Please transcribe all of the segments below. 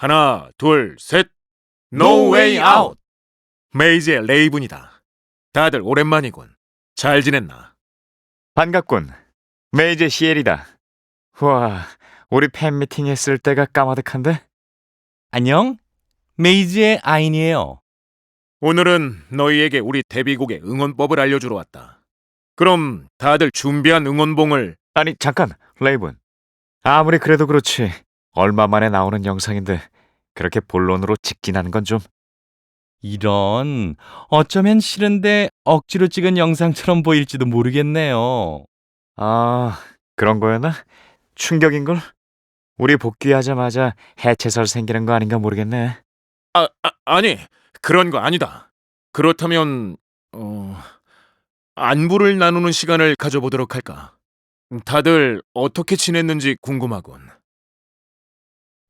하나, 둘, 셋. No way out. 메이지의 레이븐이다. 다들 오랜만이군. 잘 지냈나? 반갑군. 메이제 시엘이다. 우와, 우리 팬미팅 했을 때가 까마득한데? 안녕? 메이지의 아인이에요. 오늘은 너희에게 우리 데뷔곡의 응원법을 알려주러 왔다. 그럼 다들 준비한 응원봉을 아니, 잠깐, 레이븐. 아무리 그래도 그렇지. 얼마 만에 나오는 영상인데 그렇게 본론으로 직진하는 건 좀... 이런, 어쩌면 싫은데 억지로 찍은 영상처럼 보일지도 모르겠네요. 아, 그런 거였나? 충격인 걸? 우리 복귀하자마자 해체설 생기는 거 아닌가 모르겠네. 아, 아 아니 그런 거 아니다. 그렇다면 어 안부를 나누는 시간을 가져보도록 할까? 다들 어떻게 지냈는지 궁금하군.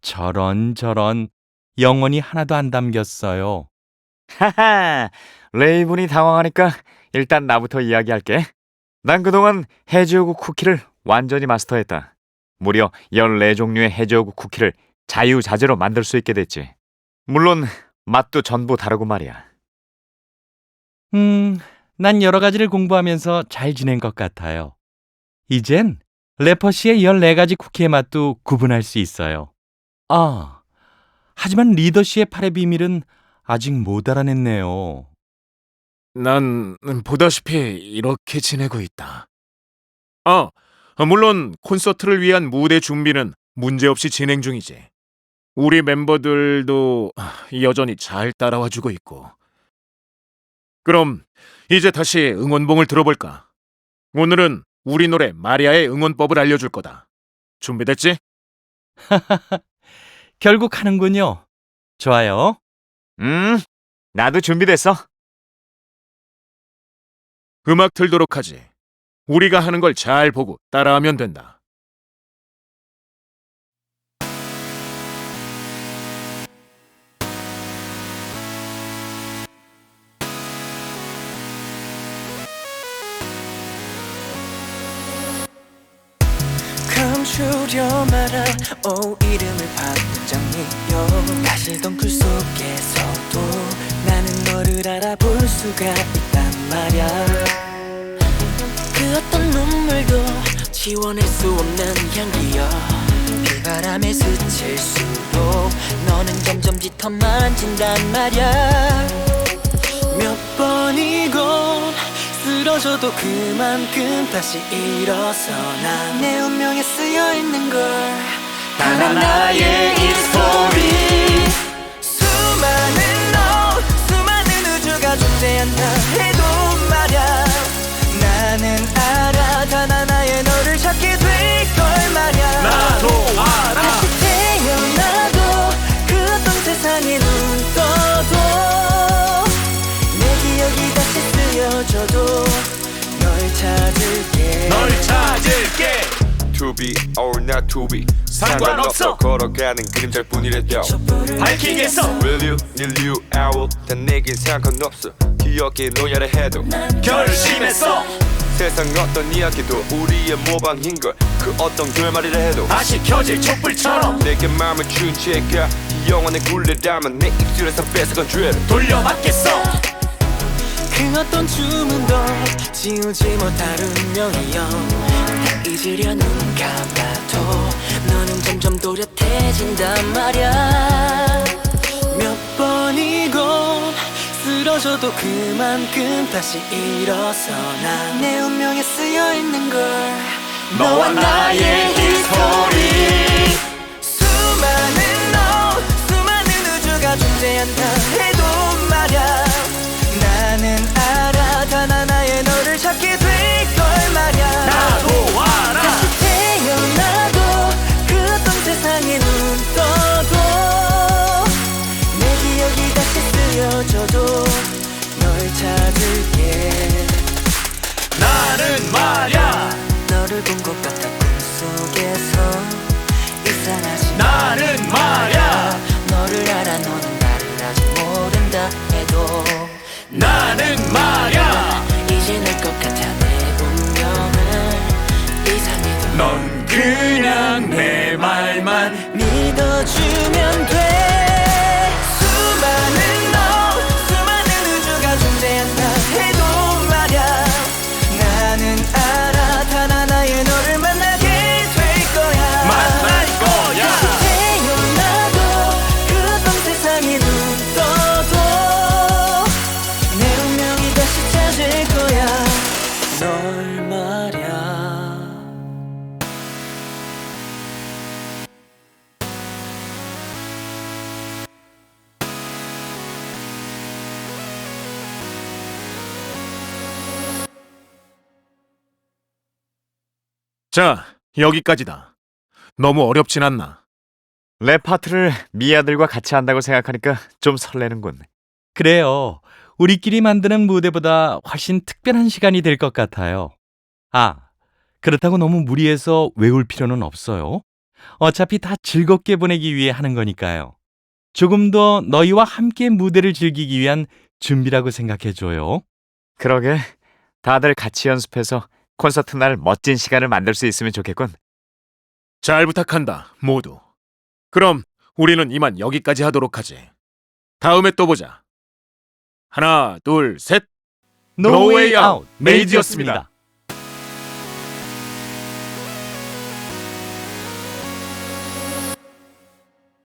저런 저런, 영혼이 하나도 안 담겼어요. 하하, 레이븐이 당황하니까 일단 나부터 이야기할게. 난 그동안 해지오구 쿠키를 완전히 마스터했다. 무려 14종류의 해지오구 쿠키를 자유자재로 만들 수 있게 됐지. 물론 맛도 전부 다르고 말이야. 음, 난 여러 가지를 공부하면서 잘 지낸 것 같아요. 이젠 레퍼시의 14가지 쿠키의 맛도 구분할 수 있어요. 아, 하지만 리더시의 팔의 비밀은 아직 못 알아냈네요. 난 보다시피 이렇게 지내고 있다. 아, 물론 콘서트를 위한 무대 준비는 문제없이 진행 중이지. 우리 멤버들도 여전히 잘 따라와 주고 있고. 그럼 이제 다시 응원봉을 들어볼까? 오늘은 우리 노래 마리아의 응원법을 알려줄 거다. 준비됐지? 결국 하는군요. 좋아요. 음, 나도 준비됐어. 음악 틀도록 하지. 우리가 하는 걸 잘 보고 따라하면 된다. 감추려 말한 오 이름을 박장미여 가시던 글 속에서도 나는 너를 알아볼 수가 있단 말야. 그 어떤 눈물도 지워낼 수 없는 향기여. 비바람에 스칠수록 너는 점점 짙어 만진단 말야 쓰러져도 그만큼 다시 일어서나 내 운명에 쓰여 있는 걸단 하나의 이 스토리 be or not to be. 상관없어. 걸어가는 그림자일 뿐이래요. 밝히겠어. Will you, will you, I will. 단 내겐 상관없어. 기억에 놓여라 해도. 결심했어. 세상 어떤 이야기도 우리의 모방인걸. 그 어떤 결말이라 해도. 다시 켜질 촛불처럼. 내게 마음을 준 죄가 이 영원의 굴레라면 내 입술에서 뺏어간 죄를. 돌려받겠어. 그 어떤 주문도 지우지 못할 운명이여 다 잊으려 눈 감아도 너는 점점 또렷해진단 말야. 몇 번이고 쓰러져도 그만큼 다시 일어서나 내 운명에 쓰여 있는 걸 너와 나의 히스토리 본것 같아 꿈속에서 이상하지 나는 말야. 너를 알아 너는 나를 아직 모른다 해도 나는 말야. 자, 여기까지다. 너무 어렵진 않나. 랩 파트를 미아들과 같이 한다고 생각하니까 좀 설레는군. 그래요. 우리끼리 만드는 무대보다 훨씬 특별한 시간이 될 것 같아요. 아, 그렇다고 너무 무리해서 외울 필요는 없어요. 어차피 다 즐겁게 보내기 위해 하는 거니까요. 조금 더 너희와 함께 무대를 즐기기 위한 준비라고 생각해줘요. 그러게. 다들 같이 연습해서 콘서트 날 멋진 시간을 만들 수 있으면 좋겠군. 잘 부탁한다, 모두. 그럼 우리는 이만 여기까지 하도록 하지. 다음에 또 보자. 하나, 둘, 셋. Out, Out, 메이지였습니다.